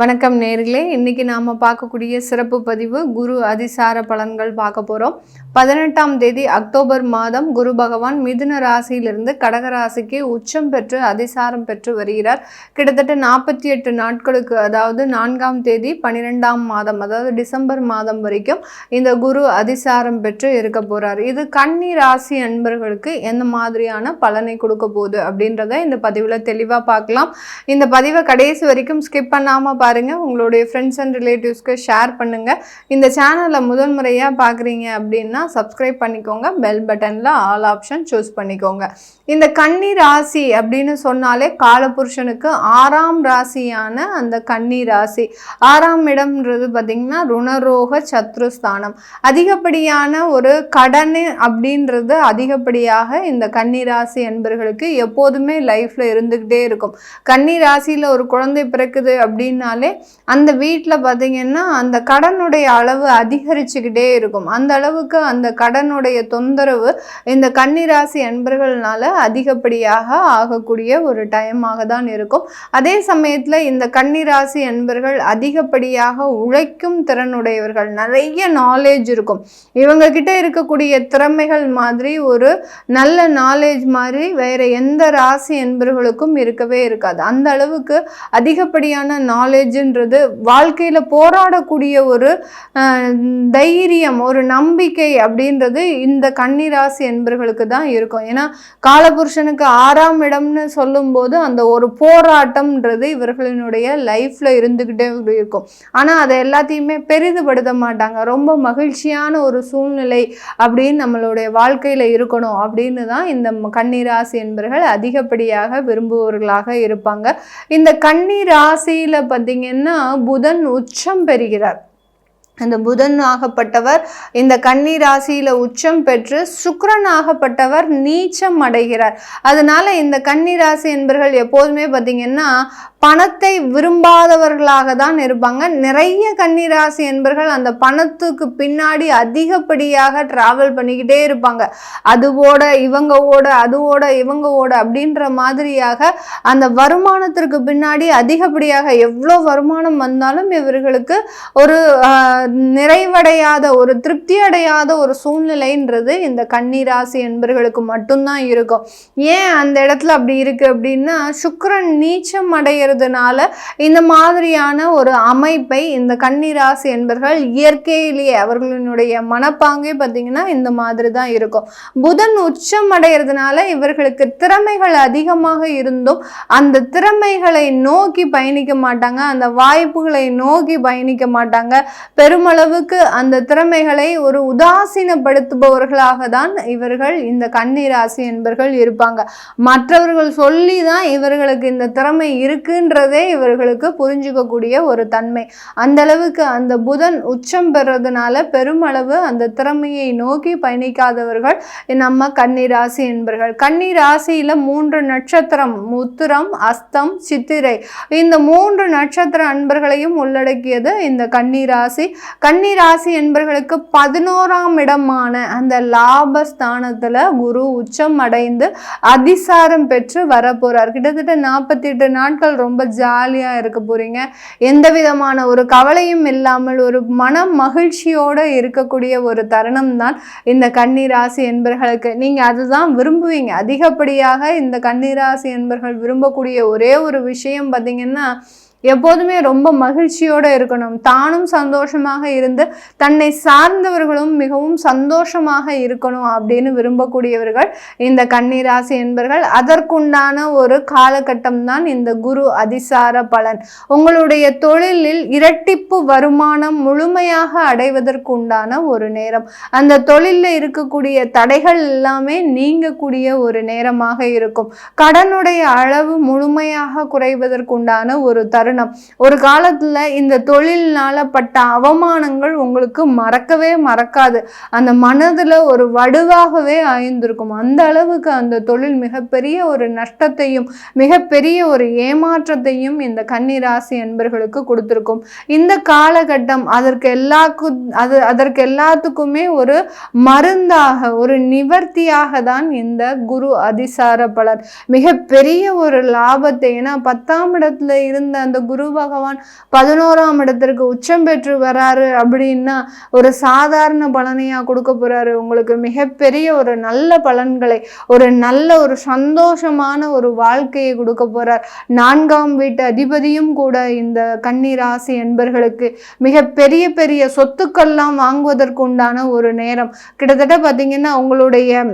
வணக்கம் நேர்களே. இன்றைக்கி நாம் பார்க்கக்கூடிய சிறப்பு பதிவு குரு அதிசார பலன்கள் பார்க்க போகிறோம் பதினெட்டாம் தேதி அக்டோபர் மாதம் குரு பகவான் மிதுன ராசியிலிருந்து கடகராசிக்கு உச்சம் பெற்று அதிசாரம் பெற்று வருகிறார். கிட்டத்தட்ட நாற்பத்தி எட்டு நாட்களுக்கு அதாவது நான்காம் தேதி பன்னிரெண்டாம் மாதம் அதாவது டிசம்பர் மாதம் வரைக்கும் இந்த குரு அதிசாரம் பெற்று இருக்க போகிறார் இது கன்னி ராசி அன்பர்களுக்கு எந்த மாதிரியான பலனை கொடுக்க போகுது அப்படின்றத இந்த பதிவில் தெளிவாக பார்க்கலாம். இந்த பதிவை கடைசி வரைக்கும் ஸ்கிப் பண்ணாமல் பாருங்கள் உங்களுடைய ஃப்ரெண்ட்ஸ் அண்ட் ரிலேட்டிவ்ஸ்க்கு ஷேர் பண்ணுங்க. இந்த சேனலை முதல் முறையாக பார்க்குறீங்க அப்படின்னா சப்ஸ்கிரைப் பண்ணிக்கோங்க. பெல் பட்டனில் ஆல் ஆப்ஷன் சூஸ் பண்ணிக்கோங்க. இந்த கன்னி ராசி அப்படின்னு சொன்னாலே காலபுருஷனுக்கு ஆறாம் ராசியான அந்த கன்னி ராசி. ஆறாம் இடம்ன்றது பார்த்திங்கன்னா ருணரோக சத்ருஸ்தானம். அதிகப்படியான ஒரு கடன் அப்படின்றது அதிகப்படியாக இந்த கன்னி ராசி என்பர்களுக்கு எப்போதுமே லைஃப்பில் இருந்துக்கிட்டே இருக்கும். கன்னி ராசியில் ஒரு குழந்தை பிறக்குது அப்படின்னா அப்படின்னாலே அந்த வீட்டில் பார்த்திங்கன்னா அந்த கடனுடைய அளவு அதிகரிச்சுக்கிட்டே இருக்கும். அந்த அளவுக்கு அந்த கடனுடைய தொந்தரவு இந்த கன்னிராசி அன்பர்கள்னால அதிகப்படியாக ஆகக்கூடிய ஒரு டைமாக தான் இருக்கும். அதே சமயத்தில் இந்த கன்னிராசி அன்பர்கள் அதிகப்படியாக உழைக்கும் திறனுடையவர்கள். நிறைய நாலேஜ் இருக்கும். இவங்க கிட்ட இருக்கக்கூடிய திறமைகள் மாதிரி ஒரு நல்ல நாலேஜ் மாதிரி வேற எந்த ராசி என்பர்களுக்கும் இருக்கவே இருக்காது. அந்த அளவுக்கு அதிகப்படியான நாலேஜ் நாலேஜுன்றது வாழ்க்கையில் போராடக்கூடிய ஒரு தைரியம் ஒரு நம்பிக்கை அப்படின்றது இந்த கன்னிராசி என்பர்களுக்கு தான் இருக்கும். ஏன்னா காலபுருஷனுக்கு ஆறாம் இடம்னு சொல்லும்போது அந்த ஒரு போராட்டம்ன்றது இவர்களினுடைய லைஃப்பில் இருந்துக்கிட்டே இருக்கும். ஆனால் அதை எல்லாத்தையுமே பெரிதுபடுத்த மாட்டாங்க. ரொம்ப மகிழ்ச்சியான ஒரு சூழ்நிலை அப்படின்னு நம்மளுடைய வாழ்க்கையில் இருக்கணும் அப்படின்னு தான் இந்த கன்னிராசி என்பர்கள் அதிகப்படியாக விரும்புபவர்களாக இருப்பாங்க. இந்த கன்னிராசியில் பார்த்தீங்கன்னா புதன் உச்சம் பெறுகிறார். அந்த புதன் ஆகப்பட்டவர் இந்த கன்னி ராசியில் உச்சம் பெற்று சுக்கரன் ஆகப்பட்டவர் நீச்சம் அடைகிறார். அதனால இந்த கன்னி ராசி என்பர்கள் எப்போதுமே பார்த்திங்கன்னா பணத்தை விரும்பாதவர்களாக தான் இருப்பாங்க. நிறைய கன்னிராசி என்பர்கள் அந்த பணத்துக்கு பின்னாடி அதிகப்படியாக டிராவல் பண்ணிக்கிட்டே இருப்பாங்க. அதுவோட இவங்க ஓட அது ஓட இவங்க ஓட அப்படின்ற மாதிரியாக அந்த வருமானத்திற்கு பின்னாடி அதிகப்படியாக எவ்வளோ வருமானம் வந்தாலும் இவர்களுக்கு ஒரு நிறைவடையாத ஒரு திருப்தி அடையாத ஒரு சூழ்நிலைன்றது இந்த கன்னிராசி என்பர்களுக்கு மட்டும்தான் இருக்கும். ஏன் அந்த இடத்துல அப்படி இருக்குது அப்படின்னா சுக்கரன் நீச்சம் அடைகிறதுனால இந்த மாதிரியான ஒரு அமைப்பை இந்த கன்னிராசி என்பர்கள் இயற்கையிலேயே அவர்களினுடைய மனப்பாங்கே பார்த்தீங்கன்னா இந்த மாதிரி தான் இருக்கும். புதன் உச்சம் அடைகிறதுனால இவர்களுக்கு திறமைகள் அதிகமாக இருந்தும் அந்த திறமைகளை நோக்கி பயணிக்க மாட்டாங்க. அந்த வாய்ப்புகளை நோக்கி பயணிக்க மாட்டாங்க. பெருமளவுக்கு அந்த திறமைகளை ஒரு உதாசீனப்படுத்துபவர்களாக தான் இவர்கள் இந்த கன்னிராசி என்பர்கள் இருப்பாங்க. மற்றவர்கள் சொல்லி தான் இவர்களுக்கு இந்த திறமை இருக்கு. இருக்குன்றதே இவர்களுக்கு புரிஞ்சுக்கக்கூடிய ஒரு தன்மை. அந்த அளவுக்கு அந்த புதன் உச்சம் பெறதுனால பெருமளவு அந்த திறமையை நோக்கி பயணிக்காதவர்கள் நம்ம கன்னிராசி என்பர்கள். கன்னி மூன்று நட்சத்திரம் உத்திரம் அஸ்தம் சித்திரை. இந்த மூன்று நட்சத்திர அன்பர்களையும் உள்ளடக்கியது இந்த கன்னி ராசி கன்னி ராசி என்பர்களுக்கு பதினோராம் இடமான அந்த லாபஸ்தானத்தில் குரு உச்சம் அடைந்து அதிசாரம் பெற்று வரப்போகிறார் கிட்டத்தட்ட நாற்பத்தி எட்டு நாட்கள் ரொம்ப ரொம்ப ஜாலியாக இருக்க போகிறீங்க எந்த விதமான ஒரு கவலையும் இல்லாமல் ஒரு மன மகிழ்ச்சியோடு இருக்கக்கூடிய ஒரு தருணம் தான் இந்த கன்னிராசி என்பர்களுக்கு. நீங்கள் அதுதான் விரும்புவீங்க. அதிகப்படியாக இந்த கன்னிராசி என்பர்கள் விரும்பக்கூடிய ஒரே ஒரு விஷயம் பார்த்தீங்கன்னா எப்போதுமே ரொம்ப மகிழ்ச்சியோடு இருக்கணும். தானும் சந்தோஷமாக இருந்து தன்னை சார்ந்தவர்களும் மிகவும் சந்தோஷமாக இருக்கணும் அப்படின்னு விரும்பக்கூடியவர்கள் இந்த கன்னிராசி என்பர்கள். அதற்குண்டான ஒரு காலகட்டம் தான் இந்த குரு அதிசார பலன். உங்களுடைய தொழிலில் இரட்டிப்பு வருமானம் முழுமையாக அடைவதற்குண்டான ஒரு நேரம். அந்த தொழிலில் இருக்கக்கூடிய தடைகள் எல்லாமே நீங்கக்கூடிய ஒரு நேரமாக இருக்கும். கடனுடைய அளவு முழுமையாக குறைவதற்குண்டான ஒரு தருணம். ஒரு காலத்துல இந்த தொழில்னால பட்ட அவமானங்கள் உங்களுக்கு மறக்கவே மறக்காது. அந்த மனதுல ஒரு வடுவாகவே ஆய்ந்திருக்கும். அந்த அளவுக்கு அந்த தொழில் மிகப்பெரிய ஒரு நஷ்டத்தையும் மிகப்பெரிய ஒரு ஏமாற்றத்தையும் இந்த கன்னிராசி என்பர்களுக்கு கொடுத்திருக்கும். இந்த காலகட்டம் அதற்கு எல்லாக்கு அது அதற்கு எல்லாத்துக்குமே ஒரு மருந்தாக ஒரு நிவர்த்தியாக தான் இந்த குரு அதிசார பலர். மிகப்பெரிய ஒரு லாபத்தை ஏன்னா பத்தாம் இடத்துல இருந்த அந்த குரு பகவான் பதினோராம் இடத்திற்கு உச்சம் பெற்று வராரு அப்படின்னா ஒரு சாதாரண பலனையா கொடுக்க போறாரு. உங்களுக்கு மிகப்பெரிய ஒரு நல்ல பலன்களை ஒரு நல்ல ஒரு சந்தோஷமான ஒரு வாழ்க்கையை கொடுக்க போறார். நான்காம் வீட்டு அதிபதியும் கூட இந்த கன்னிராசி என்பர்களுக்கு மிக பெரிய பெரிய சொத்துக்கள்லாம் வாங்குவதற்கு உண்டான ஒரு நேரம். கிட்டத்தட்ட பார்த்தீங்கன்னா உங்களுடைய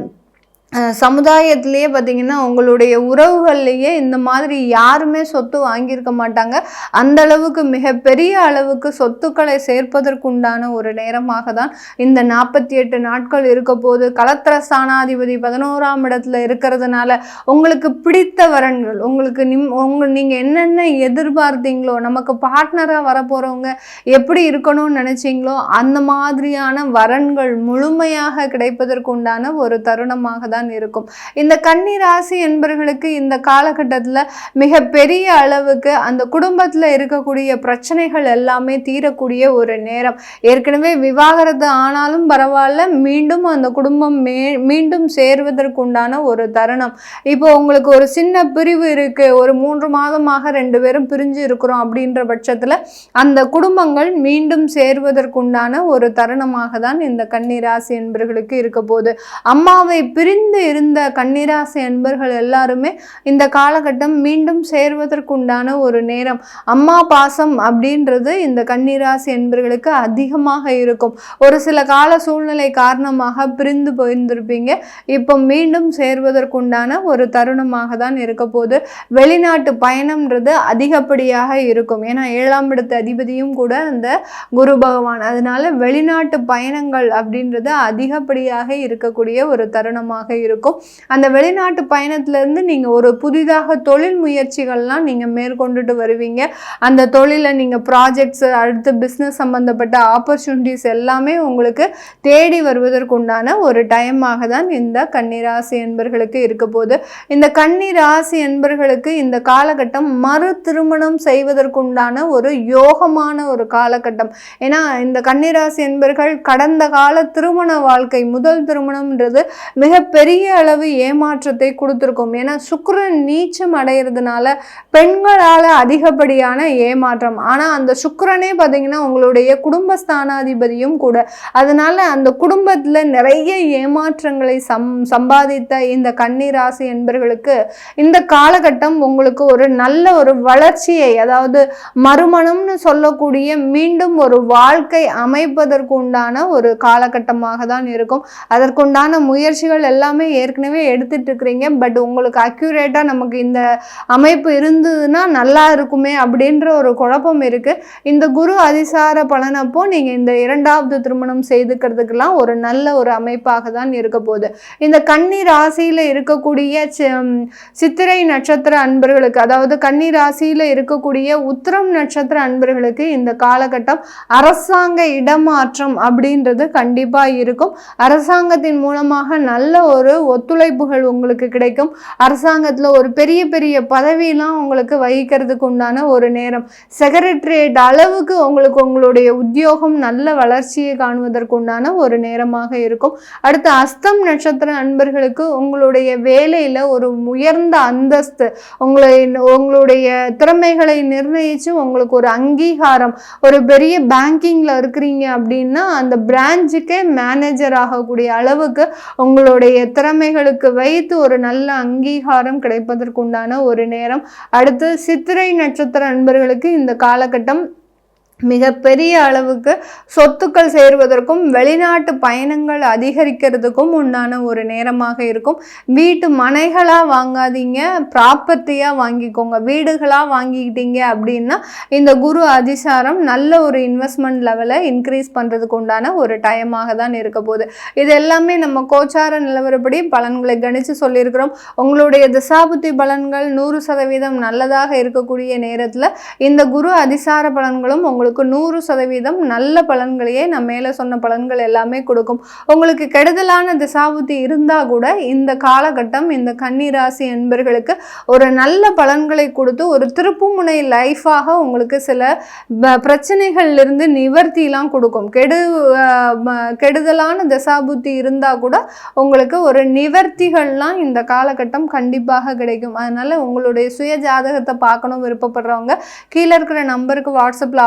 சமுதாயத்திலேயே பார்த்தீங்கன்னா உங்களுடைய உறவுகள்லேயே இந்த மாதிரி யாருமே சொத்து வாங்கியிருக்க மாட்டாங்க. அந்த அளவுக்கு மிகப்பெரிய அளவுக்கு சொத்துக்களை சேர்ப்பதற்குண்டான ஒரு நேரமாக தான் இந்த நாற்பத்தி எட்டு நாட்கள் இருக்க போது கலத்திர ஸ்தானாதிபதி பதினோராம் இடத்துல இருக்கிறதுனால உங்களுக்கு பிடித்த வரன்கள் உங்களுக்கு நிம் உங்க நீங்கள் என்னென்ன எதிர்பார்த்தீங்களோ நமக்கு பார்ட்னராக வரப்போகிறவங்க எப்படி இருக்கணும்னு நினச்சிங்களோ அந்த மாதிரியான வரன்கள் முழுமையாக கிடைப்பதற்குண்டான ஒரு தருணமாக தான் இருக்கும். இந்த கன்னி ராசி என்பவர்களுக்கு இந்த காலகட்டத்தில் மிக பெரிய அளவுக்கு அந்த குடும்பத்தில் இருக்கக்கூடிய பிரச்சனைகள் எல்லாமே தீரக்கூடிய ஒரு நேரம். ஏற்கனவே விவாகரத்து ஆனாலும் பரவாயில்ல மீண்டும் அந்த குடும்பம் மே மீண்டும் சேர்வதற்குண்டான ஒரு தருணம். இப்போ உங்களுக்கு ஒரு சின்ன பிரிவு இருக்கு ஒரு மூன்று மாதமாக ரெண்டு பேரும் பிரிஞ்சு இருக்கிறோம் அப்படின்ற பட்சத்தில் அந்த குடும்பங்கள் மீண்டும் சேர்வதற்குண்டான ஒரு தருணமாக தான் இந்த கன்னிராசி என்பர்களுக்கு இருக்க போகுது. அம்மாவை பிரிந்து இருந்த கன்னிராசி என்பர்கள் எல்லாருமே இந்த காலகட்டம் மீண்டும் சேர்வதற்குண்டான ஒரு நேரம். அம்மா பாசம் அப்படின்றது இந்த கன்னிராசி என்பர்களுக்கு அதிகமாக இருக்கும். ஒரு சில கால சூழ்நிலை காரணமாக பிரிந்து போயிருந்திருப்பீங்க. இப்போ மீண்டும் சேர்வதற்குண்டான ஒரு தருணமாக தான் இருக்க போகுது. வெளிநாட்டு பயணம்ன்றது அதிகப்படியாக இருக்கும். ஏன்னா ஏழாம் இடத்து அதிபதியும் கூட அந்த குரு பகவான். அதனால வெளிநாட்டு பயணங்கள் அப்படின்றது அதிகப்படியாக இருக்கக்கூடிய ஒரு தருணமாக இருக்கும். அந்த வெளிநாட்டு பயணத்திலேருந்து நீங்கள் ஒரு புதிதாக தொழில் முயற்சிகள்லாம் நீங்கள் மேற்கொண்டுட்டு வருவீங்க. அந்த தொழிலை நீங்கள் ப்ராஜெக்ட்ஸ் அடுத்து பிஸ்னஸ் சம்மந்தப்பட்ட ஆப்பர்ச்சுனிட்டிஸ் எல்லாமே உங்களுக்கு தேடி வருவதற்குண்டான ஒரு டைமாக தான் இந்த கன்னிராசி என்பர்களுக்கு இருக்க போகுது. இந்த கன்னிராசி என்பர்களுக்கு இந்த காலகட்டம் மறு திருமணம் செய்வதற்குண்டான ஒரு யோகமான ஒரு காலகட்டம். ஏன்னா இந்த கன்னிராசி என்பர்கள் கடந்த கால திருமண வாழ்க்கை முதல் திருமணம்ன்றது மிகப்பெரிய பெரிய அளவு ஏமாற்றத்தை கொடுத்துருக்கும். ஏன்னா சுக்கரன் நீச்சம் அடைகிறதுனால பெண்களால் அதிகப்படியான ஏமாற்றம். ஆனால் அந்த சுக்கரனே பார்த்தீங்கன்னா உங்களுடைய குடும்பஸ்தானாதிபதியும் கூட. அதனால அந்த குடும்பத்தில் நிறைய ஏமாற்றங்களை சம் சம்பாதித்த இந்த கன்னிராசி என்பர்களுக்கு இந்த காலகட்டம் உங்களுக்கு ஒரு நல்ல ஒரு வளர்ச்சியை அதாவது மறுமணம்னு சொல்லக்கூடிய மீண்டும் ஒரு வாழ்க்கை அமைப்பதற்கு உண்டான ஒரு காலகட்டமாக தான் இருக்கும். அதற்குண்டான முயற்சிகள் எல்லாம் ஏற்கனவே எடுத்துட்டு இருக்கிறீங்க பட் உங்களுக்கு அக்யூரேட்டாக நமக்கு இந்த அமைப்பு இருந்ததுன்னா நல்லா இருக்குமே அப்படின்ற ஒரு குழப்பம் இருக்கு. இந்த குரு அதிசார பலனப்போ நீங்கள் இந்த இரண்டாவது திருமணம் செய்துக்கிறதுக்கெல்லாம் ஒரு நல்ல ஒரு அமைப்பாக தான் இருக்க போகுது. இந்த கன்னி ராசியில் இருக்கக்கூடிய சி- சித்திரை நட்சத்திர அன்பர்களுக்கு அதாவது கன்னி ராசியில் இருக்கக்கூடிய உத்திரம் நட்சத்திர அன்பர்களுக்கு இந்த காலகட்டம் அரசாங்க இடமாற்றம் அப்படின்றது கண்டிப்பாக இருக்கும். அரசாங்கத்தின் மூலமாக நல்ல ஒரு ஒத்துழைப்புகள் உங்களுக்கு கிடைக்கும். அரசாங்கத்தில் ஒரு பெரிய பெரிய பதவியெலாம் உங்களுக்கு வகிக்கிறதுக்கு உண்டான ஒரு நேரம். செக்ரட்டரியேட் அளவுக்கு உங்களுக்கு உங்களுடைய உத்தியோகம் நல்ல வளர்ச்சியை காணுவதற்கு உண்டான ஒரு நேரமாக இருக்கும். அடுத்து அஸ்தம் நட்சத்திர அன்பர்களுக்கு உங்களுடைய வேலையில் ஒரு உயர்ந்த அந்தஸ்து உங்களை உங்களுடைய திறமைகளை நிர்ணயித்து உங்களுக்கு ஒரு அங்கீகாரம் ஒரு பெரிய பேங்கிங்கில் இருக்கிறீங்க அப்படின்னா அந்த பிரான்ச்சுக்கே மேனேஜர் ஆகக்கூடிய அளவுக்கு உங்களுடைய திறமைகளுக்கு வைத்து ஒரு நல்ல அங்கீகாரம் கிடைப்பதற்குண்டான ஒரு நேரம். அடுத்து சித்திரை நட்சத்திர அன்பர்களுக்கு இந்த காலகட்டம் மிகப்பெரிய அளவுக்கு சொத்துக்கள் சேருவதற்கும் வெளிநாட்டு பயணங்கள் அதிகரிக்கிறதுக்கும் உண்டான ஒரு நேரமாக இருக்கும். வீட்டு மனைகளாக வாங்காதீங்க ப்ராப்பர்ட்டியாக வாங்கிக்கோங்க. வீடுகளாக வாங்கிக்கிட்டீங்க அப்படின்னா இந்த குரு அதிசாரம் நல்ல ஒரு இன்வெஸ்ட்மெண்ட் லெவலை இன்க்ரீஸ் பண்ணுறதுக்கு உண்டான ஒரு டைமாக தான் இருக்க போகுது. இது எல்லாமே நம்ம கோச்சார நிலவரப்படி பலன்களை கணித்து சொல்லியிருக்கிறோம். உங்களுடைய திசாபுத்தி பலன்கள் நூறு சதவீதம் நல்லதாக இருக்கக்கூடிய நேரத்தில் இந்த குரு அதிசார பலன்களும் உங்களுக்கு உங்களுக்கு நூறு சதவீதம் நல்ல பலன்களையே நான் மேலே சொன்ன பலன்கள் எல்லாமே கொடுக்கும். உங்களுக்கு கெடுதலான திசாபுத்தி இருந்தால் கூட இந்த காலகட்டம் இந்த கன்னிராசி என்பர்களுக்கு ஒரு நல்ல பலன்களை கொடுத்து ஒரு திருப்புமுனை லைஃபாக உங்களுக்கு சில பிரச்சனைகள்லேருந்து நிவர்த்திலாம் கொடுக்கும். கெடு கெடுதலான திசாபுத்தி இருந்தால் கூட உங்களுக்கு ஒரு நிவர்த்திகள்லாம் இந்த காலகட்டம் கண்டிப்பாக கிடைக்கும். அதனால் உங்களுடைய சுய ஜாதகத்தை பார்க்கணும் விருப்பப்படுறவங்க கீழே இருக்கிற நம்பருக்கு வாட்ஸ்அப்பில்